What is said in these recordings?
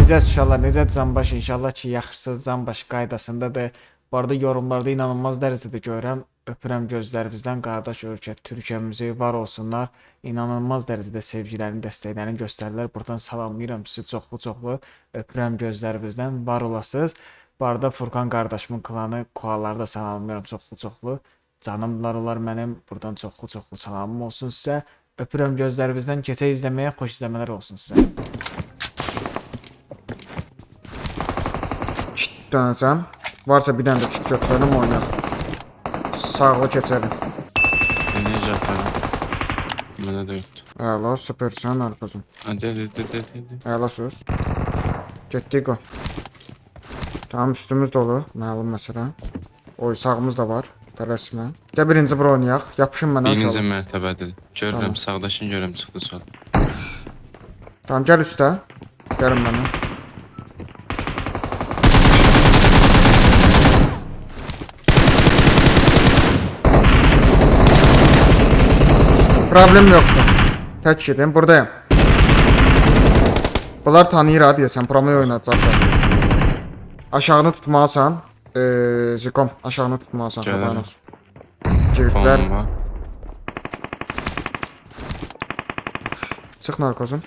Necəsiz uşaqlar, necə Canbaş? İnşallah ki, yaxşısınız Canbaş qaydasındadır. Bu arada yorumlarda inanılmaz dərəcədə görürəm. Öpürəm gözlərinizdən qardaş ölkə Türkiyəmizi var olsunlar. İnanılmaz dərəcədə sevgilərini, dəstəklərini göstərirlər. Buradan salamlayıram sizi çoxlu-çoxlu. Öpürəm gözlərinizdən var olasınız. Bu arada Furkan qardaşımın klanı Koaları da salamlayıram çoxlu-çoxlu. Canımlar olar mənim. Buradan çoxlu-çoxlu salamım olsun sizə. Öpürəm gözlərinizdən. Keçə izləməyə xoş izləmələr olsun sizə. Dönəcəm. Varsa bir dənə də kit götürəlim oynayaq. Sağlı keçəlim. Ben ne yaparım? Bana da yoktu. Əla, süpersən Arpazım. Hadi hadi hadi hadi. Əla söz. Getdik o. Tamam üstümüz dolu. Məlum məsələ. Oy sağımız da var. Tələsmə. Gəl birinci bura oynayaq. Yapışın mənə Birinci uşaqlar. mertebededir. Görürüm Tamam. sağdaşın görürüm çıktı sol. Tamam gəl üstə. Gəlin mənə. Problem yoktu. Tek yedim buradayım. Bunlar tanıyır abi sen promoyu oynadılar. Aşağını tutmasan. Ee, Zikom aşağını tutmasan. Haberin olsun. Cevitler. Çık narkozun.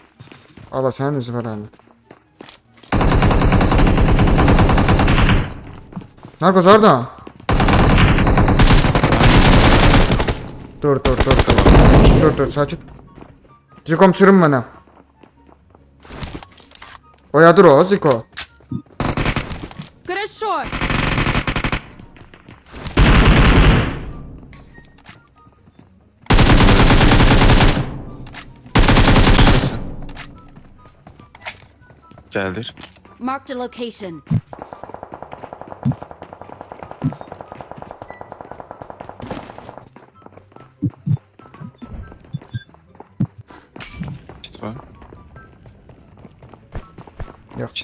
Allah senin yüzüme lanet. Narkoz orada. Dur dur dur. Tamam. Dur dur sakit. Zikom sürün mənə. Oyadır o Ziko. Хорошо. Şurası. Geldir. Marked a location.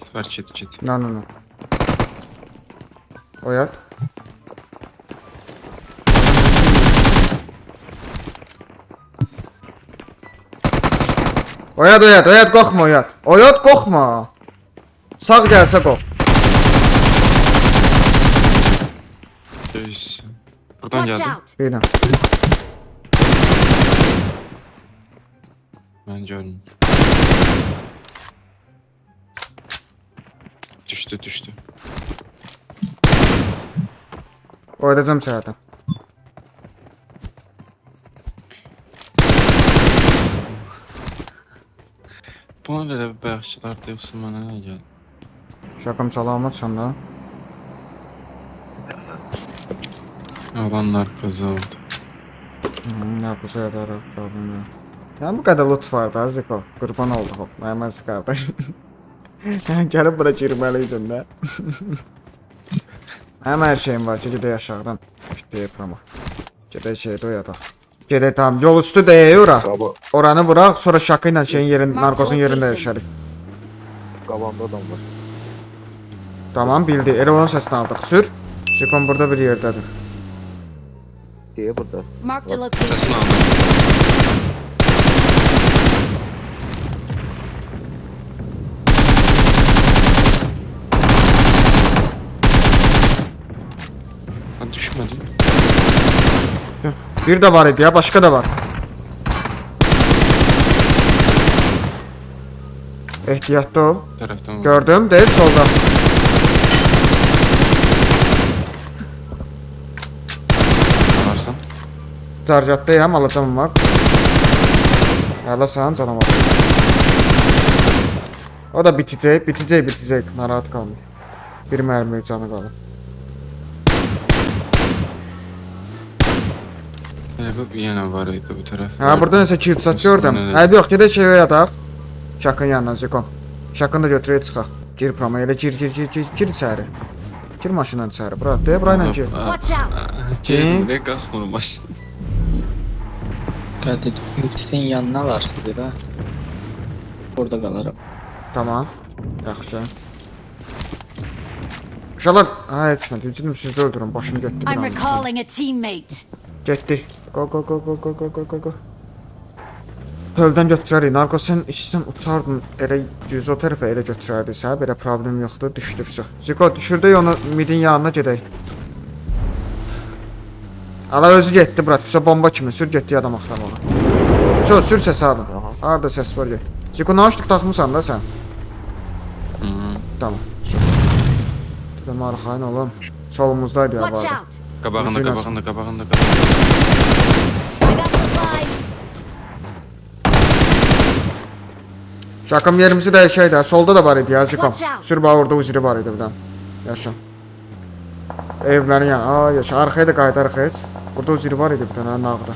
Chat var chat chat. No no no. O jak? Oyat oyat oyat korkma oyat. Oyat korkma. Sağ gelse kork. Neyse. Buradan Watch geldim. out! Yine. Bence ölüm. Düştü düştü. Oynayacağım zaten. Bu ne de bağışçılar diyorsun bana ne geldi? Şakam salamat sanda. Alanlar kızı oldu. Hmm, yapacağız da problem Ya bu kadar loot vardı azıcık o. Kurban olduk. Hemen sıkardı. Gelip bura girmeliydin de. Hem her şeyim var. Gedək aşağıdan. İşte yapama. Gedək şeydə oyadaq. Gedək tamam. Yol üstü deyək ora. Oranı vuraq. Sonra şaka ilə şeyin yerin, Mark narkozun yerində yaşarıq. qabağımda adam var. Tamam bildi. Elə onun səsini aldıq. Sür. Zikon burada bir yerdədir. Deyə burada. Marked a location. Sesini aldım. Ha düşmedi. Bir de var idi ya. Başka da var. Ehtiyatlı ol. Taraftan vurdu. Gördüm. Değil solda. Varsan. Zarcaddayım. Alacağım var. Hala sen canavar. O da bitecek. Bitecek bitecek. Narahat kalma. Bir mermi canı kalır. Bu yine var idi bu taraf. Ha burada nəsə kilsat gördüm. Üstüne de- Hə yox, gedək şey yataq. Şakın yanından Zikom. Şakını da götürək çıxaq. Gir prama elə gir gir gir gir gir içəri. Gir maşından içəri. Bura, de bura ilə gir. Watch out. Gelin de kalkmadım başladı. Hadi Mix'in yanına var size ha. Burada kalırım. Tamam. Yaxşı. Uşaqlar, ha nə, dedim sizi öldürün, başım getdi I'm recalling a teammate. Getdi. Go go go go go go go go go. tövlədən götürərik. Narko sən işsən uçardın elə düz o tərəfə elə götürərdik sən. Belə problem yoxdur. Düşdürsə. Ziko düşürdük onu midin yanına gedək. Ala özü getdi brat. Füsə bomba kimi sür getdi adam axtarmağa. Sür, sür səs alın. Harda səs var get. Ziko naşlıq taxmısan da sən. -hı. Tamam. Sür. Dedim arxayın olun. Solumuzdaydı ya out! Qabağında, qabağında, qabağında, qabağında. Şakam yerimizi dəyişək də. Solda da var idi ya Ziko. Watch out. Sür bax orada uziri var idi bir dənə. Yaşa. Evlərin yanı. Aa yaşa. Arxaya da qayıdarıq heç. Burada uziri var idi bir dənə nağda.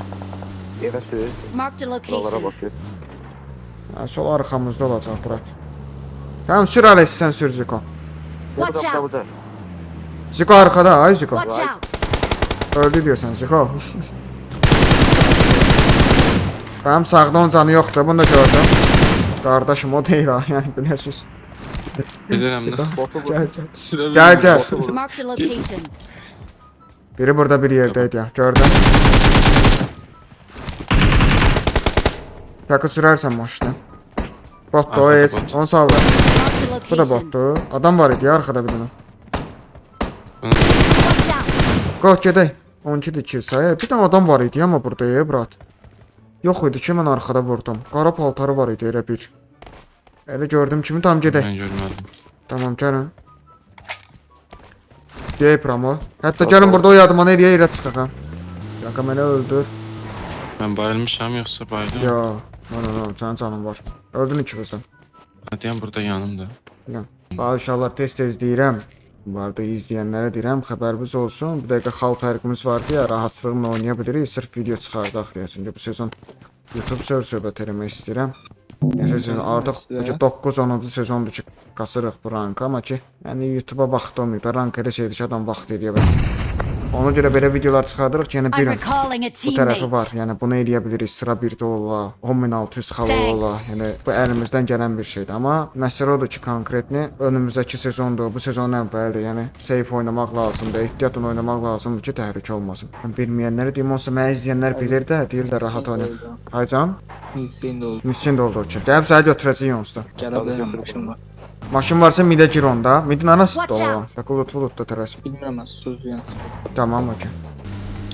Evə sür. Marked a Dağlara location. bakıyor. Ha, sol arxamızda olacaq brat. Tamam sür Alex sen sür Ziko. Watch Burada, out! burada. Ziko arkada ay Ziko. Öldü diyorsan Ziko. Benim sağda onun canı yoktu bunu da gördüm. Kardeşim o değil ha yani biliyorsunuz. Bilirəm Ziko. də. Botu. Gel gel. Sürə Gel gel. Botu bu. Marked a location. Biri burada bir yerdeydi ya gördüm. Yakı sürersen maşını. Bottu o Arkada et. bot. Onu sağla. Marked a Bu da location. bottu. Adam var idi ya arkada bir tane. Watch out! Gedək. 12 də 2 sayı. Bir dənə adam var idi amma burada ya brat. Yox idi ki mən arxada vurdum. Qara paltarı var idi elə bir. Elə gördüm kimi tam gedək. Mən görmədim. Tamam gəlin. Deyip Ramo. Hətta gəlin burada o yadımana eləyə irə çıxaq. Yaka məni öldür. Mən bayılmışam yoxsa? Ya. No no no sənin canın var. Öldün ikimizdən. Deyəm burada yanımda. Bağışlar tez-tez deyirəm. Bu arada izləyənlərə deyirəm, xəbəriniz olsun. Bir dəqiqə xalq fərqimiz var deyə rahatçılığımla oynaya bilirik. Sırf video çıxardaq deyə. Çünki bu sezon YouTube söz-söhbət eləmək istəyirəm. Nəsə sezon artıq bu ki 9-10-cu sezondur ki, qasırıq bu rankı, amma ki, yəni YouTube-a vaxt olmayıb. Rank elə şeydir ki, adam vaxt eləyə bilər. Ona görə belə videolar çıxardırıq ki, yəni bilin. Bu tərəfi var. Yəni bunu eləyə bilirik. Sıra 1-də ola, 10600 xala ola. Yəni bu əlimizdən gələn bir şeydir. Amma məsələ odur ki, konkretni önümüzdəki sezondur. Bu sezonun əvvəlidir. Yəni safe oynamaq lazımdır. Ehtiyatla oynamaq lazımdır ki, təhlükə olmasın. Yəni, bilməyənlərə deyim, onsuz məni izləyənlər bilir də, deyirlər rahat oyna. Haycan, Hüseyin de oldu. missin də oldu ki. Gəlib səni götürəcəyik onsuz da. Gələ bilərəm maşın var. Maşın varsa midə gir onda. Midin anasıdır Watch o. out. Bak ulut ulut da tərəs. Bilmirəm mən söz yansın. Tamam ki.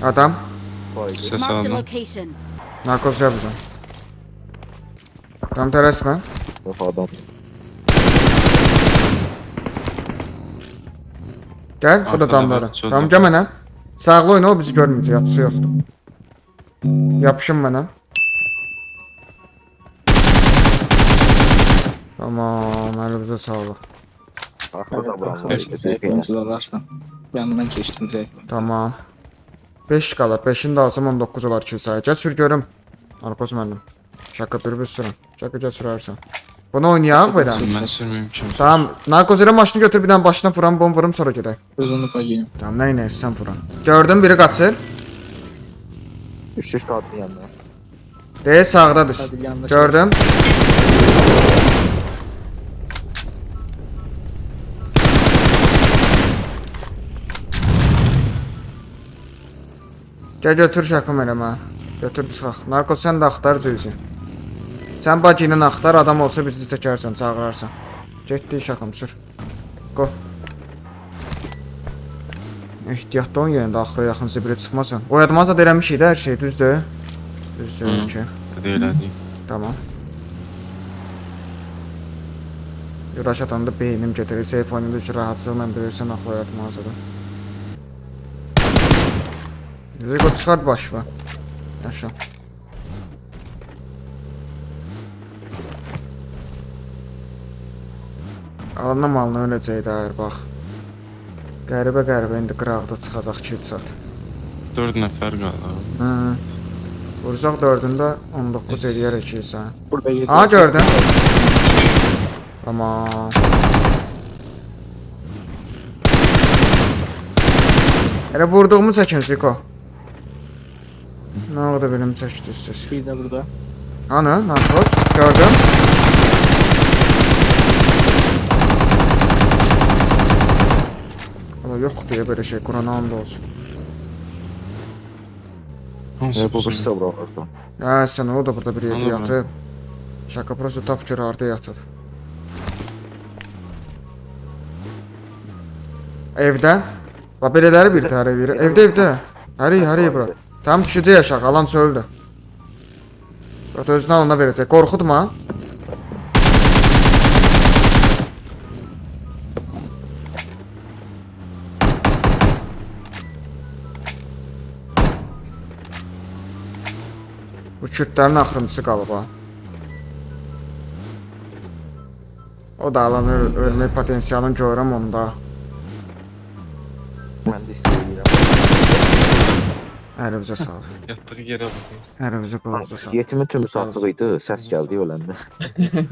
Adam, a aldım. narkoz yapacağım. Tam tərəsmə. Yok adam. Gəl, bu da solda Tamam, gəl mənə. Sağlı oyna, o bizi görməyəcək, yatısı yoxdur. Yapışın mənə. Sağlıq. Arkada buram var. Beş zayıf oyuncular varsa. Yanından keçdim zayıf. Tamam. 5 qalır, 5-ini də alsam 19 olar ki sayı. Gəl sür görüm. Arpaz mənim. Şaka bir bir sürün. Şaka gəl sürərsən. Bunu oynayaq belə. Mən sürməyim kim? Tamam, narkoz ilə maşını götür bir dənə başına vuram, bom vurum sonra gedək. Özünü bagayım. Tamam, nə ilə sən vuran. Gördün biri qaçır. Üç üç kadın yanına. Sağdadır. Hadi yanlış. Gördüm. Gəl götür şakım eləmə. Götür çıxaq. Narko sən də axtar cüzi. Sən bacı ilə axtar, adam olsa bizi çəkərsən, çağırarsan. Getdi şakım sür. Go. Ehtiyatlı ol yerində axıra yaxın zibilə çıxmasan. Oyadmanca da eləmişik də hər şey, düzdür? Düzdür Hı. ki. Elədik. Tamam. Yuraş atanda beynim getirir. Safe oyununda ki rahatsızlıqla bilirsən axla yatmazdı. Zego çıxart başı var. Yaşa. Alına malına öləcək dair bax. Qəribə qəribə indi qıraqda çıxacaq ki çat. 4 nəfər qaldı. Hı. Vursaq 4-ündə 19 eləyərək ki sən. Burada yedi. Aa gördüm. Tamam. Elə vurduğumu çəkin Ziko. Nə oldu benim çəkdiniz siz? Bir de burada. Hani? Narkoz? Gördüm. Valla yok diye böyle şey Kur'an and olsun. Hansı Ne bu birisi bura orada. Hə, sən o da burada bir yerdə Anladım. yatıb. Şaka prosu tap ki, harda yatıb. Evdən? Va belələri bir təhər edir. Evdə, evdə. Həri, həri bura. Tam düşəcək aşağı, alan çöldür. Bura özünü alana verəcək. Qorxutma. Bu kürdlərin axırıncısı qalıb ha. O da alan öl ölmə potensialını görürəm onda. Mən də istəyirəm. Ərinizə sağlıq. Yatdığı yerə baxın. Ərinizə qolunuza sağlıq. Yetimin tümü saçıq idi, səs gəldi öləndə.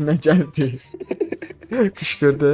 Nə gəldi? Qışqırdı.